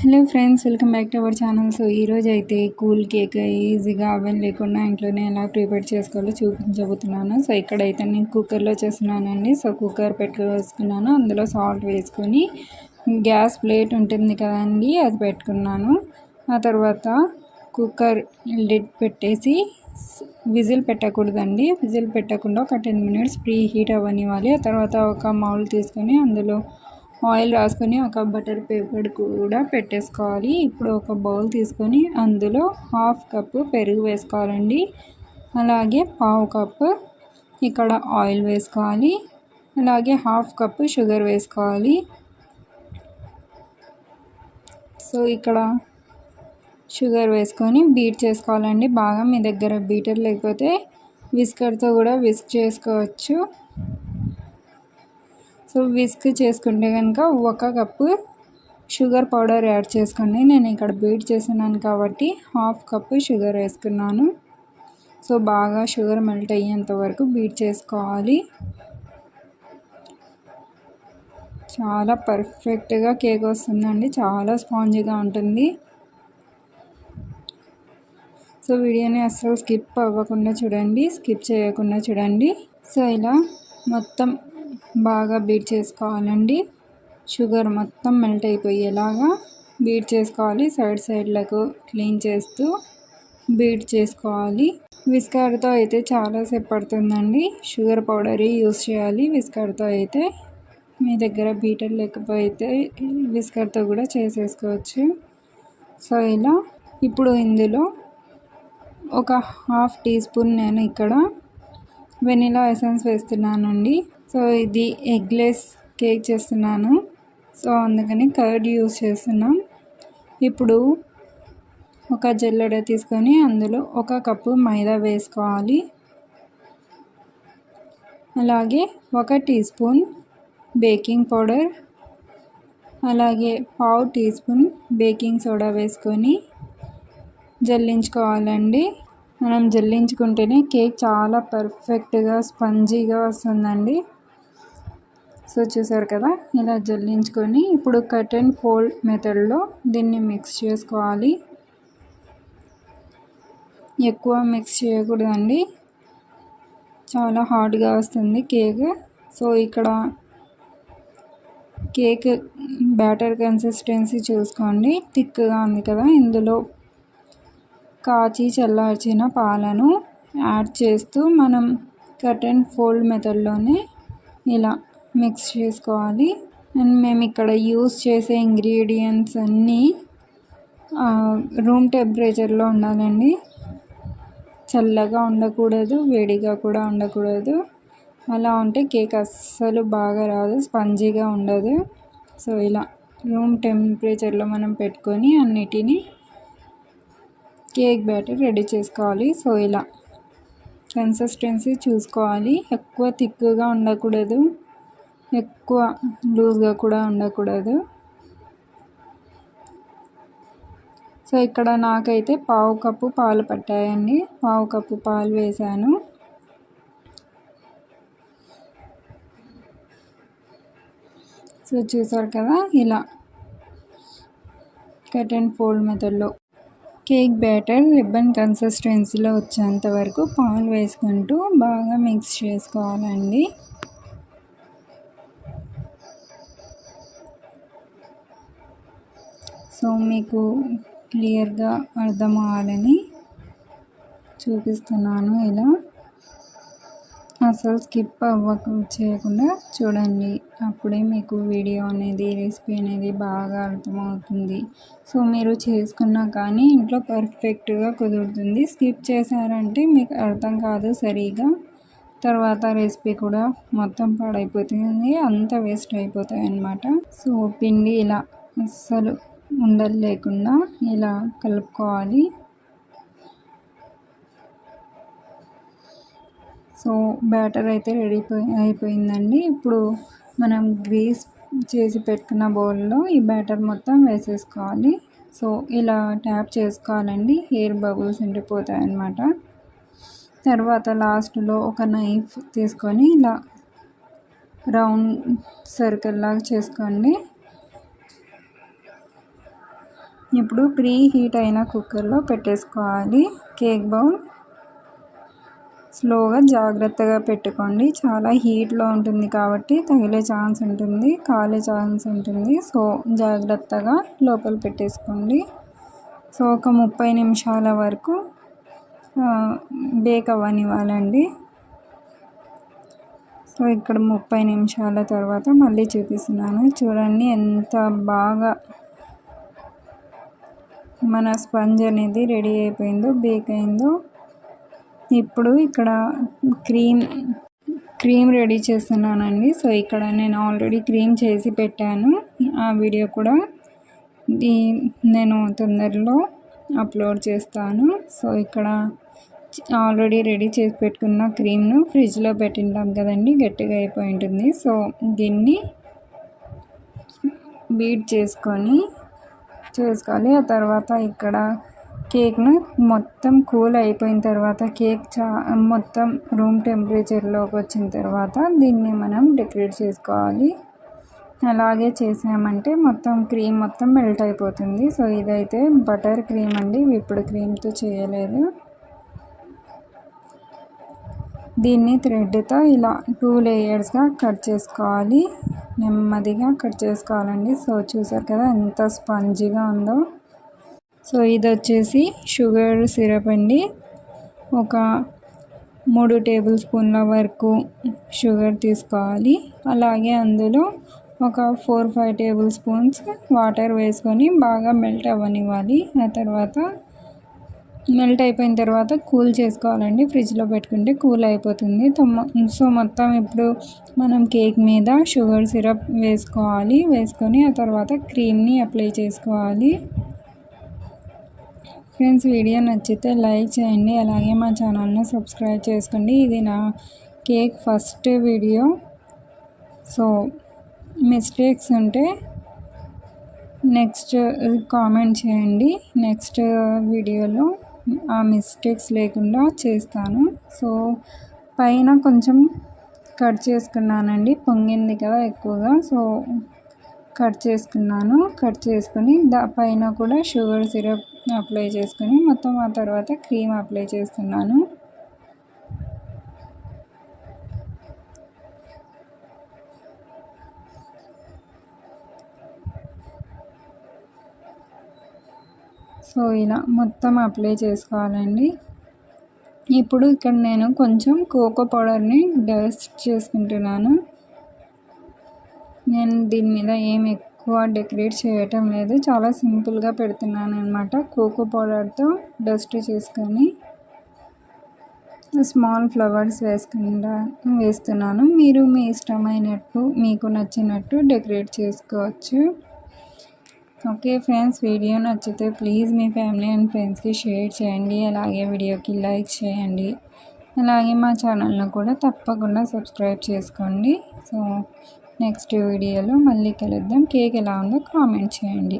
Hello friends welcome back to our channel. So ఈరోజు అయితే cool cake ఈజీగా oven లేకుండా ఇంట్లోనే ఎలా ప్రిపేర్ చేసుకోవాలో చూపించబోతున్నాను. సో ఇక్కడైతే నేను కుక్కర్లో చేస్తున్నానండి. సో కుక్కర్ పెట్టుకున్నాను. అందులో సాల్ట్ వేసుకొని గ్యాస్ ప్లేట్ ఉంటుంది కదండి అది పెట్టుకున్నాను. ఆ తర్వాత కుక్కర్ లిడ్ పెట్టేసి విజిల్ పెట్టకూడదండి. విజిల్ పెట్టకుండా ఒక టెన్ మినిట్స్ ప్రీ హీట్ అవ్వనివ్వాలి. ఆ తర్వాత ఒక మౌల్ తీసుకొని అందులో ఆయిల్ రాసుకొని ఒక బటర్ పేపర్ కూడా పెట్టేసుకోవాలి. ఇప్పుడు ఒక బౌల్ తీసుకొని అందులో హాఫ్ కప్పు పెరుగు వేసుకోవాలండి. అలాగే పావు కప్పు ఇక్కడ ఆయిల్ వేసుకోవాలి. అలాగే హాఫ్ కప్పు షుగర్ వేసుకోవాలి. సో ఇక్కడ షుగర్ వేసుకొని బీట్ చేసుకోవాలండి. బాగా మీ దగ్గర బీటర్ లేకపోతే విస్కర్తో కూడా విస్క్ చేసుకోవచ్చు. సో విస్క్ చేసుకుంటే కనుక ఒక కప్పు షుగర్ పౌడర్ యాడ్ చేసుకోండి నేను ఇక్కడ బీట్ చేస్తున్నాను కాబట్టి హాఫ్ కప్పు షుగర్ వేసుకున్నాను. సో బాగా షుగర్ మెల్ట్ అయ్యేంత వరకు బీట్ చేసుకోవాలి. చాలా పర్ఫెక్ట్గా కేక్ వస్తుందండి. చాలా స్పాంజీగా ఉంటుంది. సో వీడియోని అస్సలు స్కిప్ అవ్వకుండా చూడండి. స్కిప్ చేయకుండా చూడండి. సో ఇలా మొత్తం బాగా బీట్ చేసుకోవాలండి. షుగర్ మొత్తం మెల్ట్ అయిపోయేలాగా బీట్ చేసుకోవాలి. సైడ్ సైడ్లకు క్లీన్ చేస్తూ బీట్ చేసుకోవాలి. విస్కర్తో అయితే చాలాసేపు పడుతుందండి. షుగర్ పౌడర్ యూస్ చేయాలి. విస్కర్తో అయితే మీ దగ్గర బీటర్ లేకపోతే విస్కర్తో కూడా చేసేసుకోవచ్చు. సో ఇలా ఇప్పుడు ఇందులో ఒక హాఫ్ టీ స్పూన్ నేను ఇక్కడ వెనిలా ఎసెన్స్ వేస్తున్నానండి. సో ఇది ఎగ్లెస్ కేక్ చేస్తున్నాను. సో అందుకని కర్డ్ యూస్ చేస్తున్నాం. ఇప్పుడు ఒక జల్లెడ తీసుకొని అందులో ఒక కప్పు మైదా వేసుకోవాలి. అలాగే ఒక టీ స్పూన్ బేకింగ్ పౌడర్. అలాగే పావు టీ స్పూన్ బేకింగ్ సోడా వేసుకొని జల్లించుకోవాలండి. మనం జల్లించుకుంటేనే కేక్ చాలా పర్ఫెక్ట్గా స్పంజీగా వస్తుందండి. సో చూసారు కదా ఇలా జల్లించుకొని ఇప్పుడు కట్ అండ్ ఫోల్డ్ మెథడ్లో దీన్ని మిక్స్ చేసుకోవాలి. ఎక్కువ మిక్స్ చేయకూడదండి. చాలా హార్డ్గా వస్తుంది కేక్. సో ఇక్కడ కేక్ బ్యాటర్ కన్సిస్టెన్సీ చూసుకోండి. థిక్గా ఉంది కదా ఇందులో కాచి చల్లార్చిన పాలను యాడ్ చేస్తూ మనం కట్ అండ్ ఫోల్డ్ మెథడ్లోనే ఇలా మిక్స్ చేసుకోవాలి. అండ్ మేము ఇక్కడ యూస్ చేసే ఇంగ్రీడియంట్స్ అన్నీ రూమ్ టెంపరేచర్లో ఉండాలండి. చల్లగా ఉండకూడదు వేడిగా కూడా ఉండకూడదు. అలా ఉంటే కేక్ అస్సలు బాగా రాదు స్పంజీగా ఉండదు. సో ఇలా రూమ్ టెంపరేచర్లో మనం పెట్టుకొని అన్నిటినీ కేక్ బ్యాటర్ రెడీ చేసుకోవాలి. సో ఇలా కన్సిస్టెన్సీ చూసుకోవాలి. ఎక్కువ థిక్గా ఉండకూడదు. ఎక్కువ లూజ్గా కూడా ఉండకూడదు. సో ఇక్కడ నాకైతే పావు కప్పు పాలు పట్టాయండి. పావు కప్పు పాలు వేసాను సో చూసారు కదా ఇలా కట్ అండ్ ఫోల్డ్ మెథడ్లో కేక్ బ్యాటర్ రిబ్బన్ కన్సిస్టెన్సీలో వచ్చేంత వరకు పాలు వేసుకుంటూ బాగా మిక్స్ చేసుకోవాలండి. సో మీకు క్లియర్గా అర్థం అవ్వాలని చూపిస్తున్నాను ఇలా. అసలు స్కిప్ అవ్వక చేయకుండా చూడండి. అప్పుడే మీకు వీడియో అనేది రెసిపీ అనేది బాగా అర్థమవుతుంది. సో మీరు చేసుకున్నా కానీ ఇంట్లో పర్ఫెక్ట్గా కుదురుతుంది. స్కిప్ చేశారంటే మీకు అర్థం కాదు సరిగా. తర్వాత రెసిపీ కూడా మొత్తం పాడైపోతుంది. అంత వేస్ట్ అయిపోతాయి అన్నమాట. సో పిండి ఇలా అస్సలు ఉండలు లేకుండా ఇలా కలుపుకోవాలి. సో బ్యాటర్ అయితే రెడీ అయిపోయిందండి. ఇప్పుడు మనం గ్రీస్ చేసి పెట్టుకున్న బౌల్లో ఈ బ్యాటర్ మొత్తం వేసేసుకోవాలి. సో ఇలా ట్యాప్ చేసుకోవాలండి. హెయిర్ బబుల్స్ ఉండిపోతాయి అన్నమాట. తర్వాత లాస్ట్లో ఒక నైఫ్ తీసుకొని ఇలా రౌండ్ సర్కిల్ లాగా చేసుకోండి. ఇప్పుడు ప్రీ హీట్ అయిన కుక్కర్లో పెట్టేసుకోవాలి. Cake bowl. స్లోగా జాగ్రత్తగా పెట్టుకోండి. చాలా హీట్లో ఉంటుంది కాబట్టి తగిలే ఛాన్స్ ఉంటుంది కాలే ఛాన్స్ ఉంటుంది. సో జాగ్రత్తగా లోపల పెట్టేసుకోండి. సో ఒక ముప్పై నిమిషాల వరకు బేక్ అవ్వనివ్వాలండి. సో ఇక్కడ ముప్పై నిమిషాల తర్వాత మళ్ళీ చూపిస్తున్నాను. చూడండి ఎంత బాగా మన స్పంజ్ అనేది రెడీ అయిపోయిందో బేక్ అయిందో ఇప్పుడు ఇక్కడ క్రీమ్ క్రీమ్ రెడీ చేస్తున్నానండి. సో ఇక్కడ నేను ఆల్రెడీ క్రీమ్ చేసి పెట్టాను. ఆ వీడియో కూడా నేను తొందరలో అప్లోడ్ చేస్తాను. సో ఇక్కడ ఆల్రెడీ రెడీ చేసి పెట్టుకున్న క్రీమ్ను ఫ్రిడ్జ్లో పెట్టింటాం కదండి గట్టిగా అయిపోయి ఉంటుంది. సో దీన్ని బీట్ చేసుకొని చేసుకోవాలి ఆ తర్వాత ఇక్కడ కేక్ను మొత్తం కూల్ అయిపోయిన తర్వాత కేక్ చా మొత్తం రూమ్ టెంపరేచర్లోకి వచ్చిన తర్వాత దీన్ని మనం డెకరేట్ చేసుకోవాలి. అలాగే చేసామంటే మొత్తం క్రీమ్ మొత్తం మెల్ట్ అయిపోతుంది. సో ఇదైతే బటర్ క్రీమ్ అండి. ఇప్పుడు క్రీమ్తో చేయలేదు. దీన్ని థ్రెడ్తో ఇలా టూ లేయర్స్గా కట్ చేసుకోవాలి. నెమ్మదిగా కట్ చేసుకోవాలండి. సో చూసారు కదా ఎంత స్పంజీగా ఉందో. సో ఇది వచ్చేసి షుగర్ సిరప్ అండి. ఒక మూడు టేబుల్ స్పూన్ల వరకు షుగర్ తీసుకోవాలి. అలాగే అందులో ఒక four five tablespoons water వేసుకొని బాగా మెల్ట్ అవ్వనివ్వాలి. ఆ తర్వాత మెల్ట్ అయిపోయిన తర్వాత కూల్ చేసుకోవాలండి. ఫ్రిడ్జ్లో పెట్టుకుంటే కూల్ అయిపోతుంది. సో మొత్తం ఇప్పుడు మనం కేక్ మీద షుగర్ సిరప్ వేసుకోవాలి. వేసుకొని ఆ తర్వాత క్రీమ్ని అప్లై చేసుకోవాలి. ఫ్రెండ్స్ వీడియో నచ్చితే లైక్ చేయండి. అలాగే మా ఛానల్ని సబ్స్క్రైబ్ చేసుకోండి. ఇది నా cake first video. So mistakes ఉంటే నెక్స్ట్ కామెంట్ చేయండి. నెక్స్ట్ వీడియోలో ఆ మిస్టేక్స్ లేకుండా చేస్తాను. సో పైన కొంచెం కట్ చేసుకున్నానండి. పొంగింది కదా ఎక్కువగా. సో కట్ చేసుకున్నాను. కట్ చేసుకుని దా పైన కూడా షుగర్ సిరప్ అప్లై చేసుకుని మొత్తం ఆ తర్వాత క్రీమ్ అప్లై చేస్తున్నాను. సో ఇలా మొత్తం అప్లై చేసుకోవాలండి. ఇప్పుడు ఇక్కడ నేను కొంచెం కోకో పౌడర్ని డస్ట్ చేసుకుంటున్నాను. నేను దీని మీద ఏం ఎక్కువ డెకరేట్ చేయటం లేదు. చాలా సింపుల్గా పెడుతున్నాను అనమాట కోకో పౌడర్తో డస్ట్ చేసుకొని. స్మాల్ ఫ్లవర్స్ వేసుకుండా వేస్తున్నాను. మీరు మీ ఇష్టమైనట్టు మీకు నచ్చినట్టు డెకరేట్ చేసుకోవచ్చు. ఓకే ఫ్రెండ్స్ వీడియో నచ్చితే ప్లీజ్ మీ ఫ్యామిలీ అండ్ ఫ్రెండ్స్కి షేర్ చేయండి. అలాగే వీడియోకి లైక్ చేయండి. అలాగే మా ఛానల్ను కూడా తప్పకుండా సబ్స్క్రైబ్ చేసుకోండి. సో నెక్స్ట్ వీడియోలో మళ్ళీ కలుద్దాం. కేక్ ఎలా ఉందో కామెంట్ చేయండి.